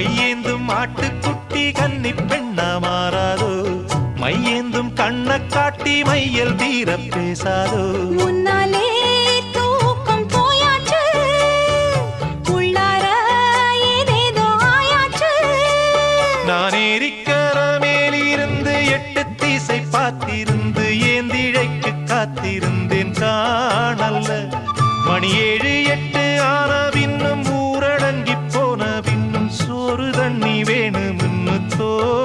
கையேந்தும் மாட்டுக்குட்டி கன்னி பெண்ணா மாறாதோ? மையேந்தும் கண்ண காட்டி மையல் தீர பேசாதோ? முன்னாலே தூக்கம் போயாச்சு. உள்ளார ஏதேதோ ஆயாச்சு. நான் ஏறிக்கிற பார்த்திருந்து ஏந்திழைக்கு காத்திருந்தேன் காணல்ல. மணி ஏழு எட்டு ஆனா तो